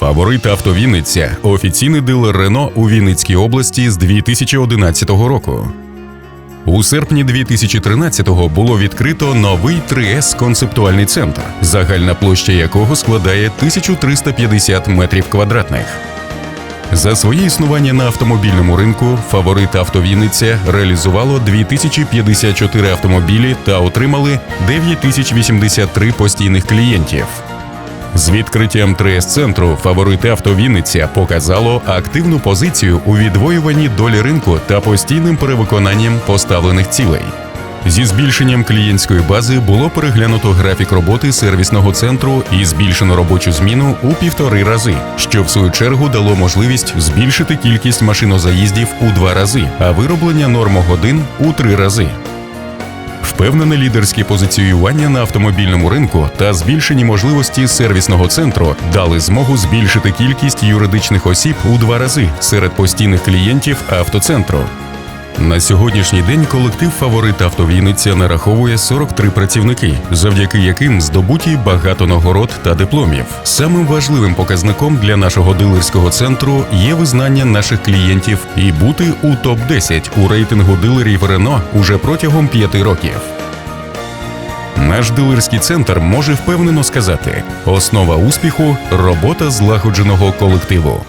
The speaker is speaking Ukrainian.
Фаворит авто Вінниця офіційний дилер Рено у Вінницькій області з 2011 року. У серпні 2013-го було відкрито новий 3С концептуальний центр, загальна площа якого складає 1350 метрів квадратних. За своє існування на автомобільному ринку фаворит «Авто Вінниця» реалізувало 2054 автомобілі та отримали 9083 постійних клієнтів. З відкриттям 3С-центру фаворит «Авто Вінниця» показало активну позицію у відвоюванні долі ринку та постійним перевиконанням поставлених цілей. Зі збільшенням клієнтської бази було переглянуто графік роботи сервісного центру і збільшено робочу зміну у півтори рази, що в свою чергу дало можливість збільшити кількість машинозаїздів у два рази, а вироблення нормогодин у три рази. Впевнене лідерське позиціювання на автомобільному ринку та збільшені можливості сервісного центру дали змогу збільшити кількість юридичних осіб у два рази серед постійних клієнтів автоцентру. На сьогоднішній день колектив фаворит «Автовійниця» нараховує 43 працівники, завдяки яким здобуті багато нагород та дипломів. Самим важливим показником для нашого дилерського центру є визнання наших клієнтів і бути у топ 10 у рейтингу дилерів Рено уже протягом п'яти років. Наш дилерський центр може впевнено сказати: основа успіху робота злагодженого колективу.